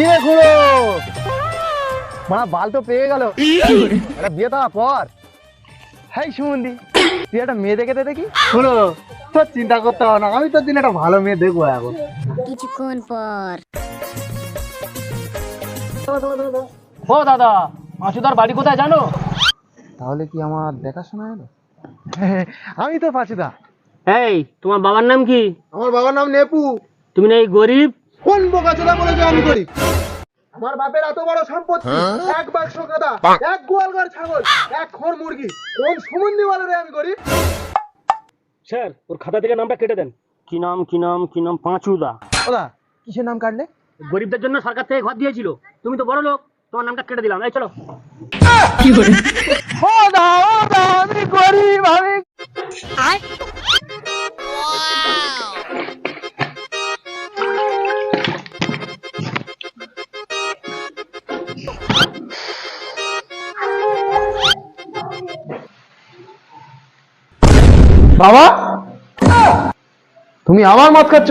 কি রে খুড়ো? মা বাল তো পেয়ে গেল। বিয়ে দেওয়ার পর। হ্যাঁ সুমন্দি তুই একটা মেয়ে দেখে দে দেখি। খুড়ো তোর চিন্তা করতে হবে না আমি তোর দিন একটা ভালো মেয়ে দেখব এখন। কিছুক্ষণ পর। ও দাদা মাসুদার বাড়ি কোথায় জানো? তাহলে কি আমার দেখাশোনা এলো আমি তো পাচুদা এই তোমার বাবার নাম কি? আমার বাবার নাম নেপু। তুমি না এই গরিব? কোন বোকা চোদা বলেছে আমি করি? আমার বাপের এত বড় সম্পত্তি এক বাক্স কাদা এক গোয়াল ঘর ছাগল এক খড় মুরগি কোন সুমন্দি বলে রে আমি করি? স্যার ওর খাতা থেকে নামটা কেটে দেন। কি নাম কি নাম কি নাম? পাঁচুদা। ওদা কিসের নাম কাটলে? গরিবদের জন্য সরকার থেকে ঘর দিয়েছিল। তুমি তো বড় লোক তোমার নামটা কেটে দিলাম। এই চলো। ওদা ওদা আমি গরিব আমি বাবা। তুমি আমার মদ খাচ্ছ?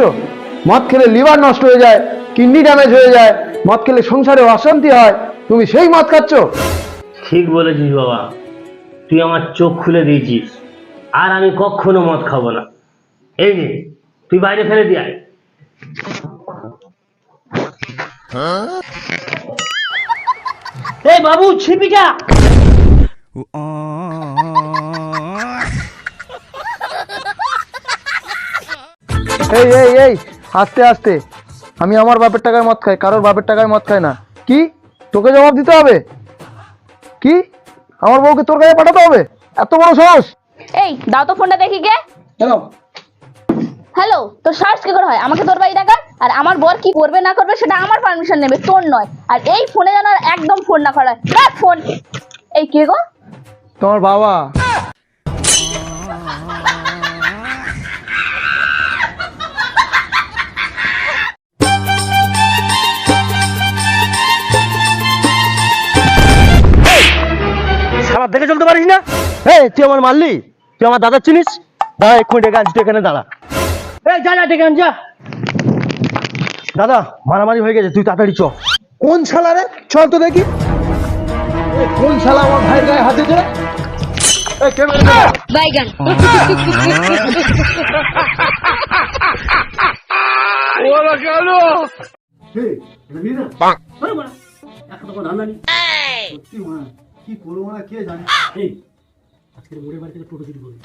মদ খেলে লিভার নষ্ট হয়ে যায় কিডনি ড্যামেজ হয়ে যায় মদ খেলে সংসারে অশান্তি হয় তুমি সেই মদ খাচ্ছ? ঠিক বলেছিস বাবা। তুই আমার চোখ খুলে দিয়েছিস। আর আমি কখনো মদ খাব না। এই নে তুই বাইরে ফেলে দিয়ে আয়। এই বাবু ছিপিটা! এই এই এই আস্তে আস্তে আমি আমার বাপের টাকায় মদ খাই কারোর বাপের টাকায় মদ খাই না। কি? তোকে জবাব দিতে হবে? কি? আমার বউকে তোর কাছে পাঠাতে হবে? এত বড় সাহস? এই দাও তো ফোনটা দেখি কে হ্যালো। হ্যালো তোর সাহস কি করে হয়? আমাকে তোর বাড়ি ডাকা আর আমার বর কি করবে না করবে সেটা আমার পারমিশন নেবে তোর নয়। আর এই ফোনে যেন একদম ফোন না করা হয় ফোন। এই কে গো? তোমার বাবা। দেখে চলতে পারিস না? এই তুই আমার মারলি? তুই আমার দাদা চিনিস? দাদা এক্ষুনি ডেকে আনছি তুই এখানে দাঁড়া। এই যা যা ডেকে আন যা। দাদা মারামারি হয়ে গেছে তুই তাড়াতাড়ি চ। কোন শালা রে? চল তো দেখি। কোন শালা আমার ভাইয়ের গায়ে হাতে ধরে? বাইগান। কি করব না কে জানে? এই আজকের মোড়ে বাড়ি টোটো চুরি করব।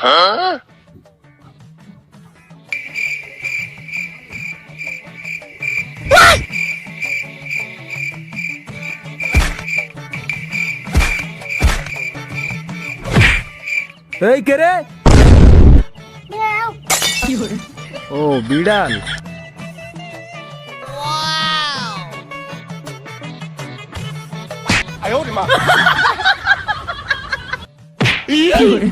এই কে রে? ও বিড়াল। আয়োরিমা Yeah.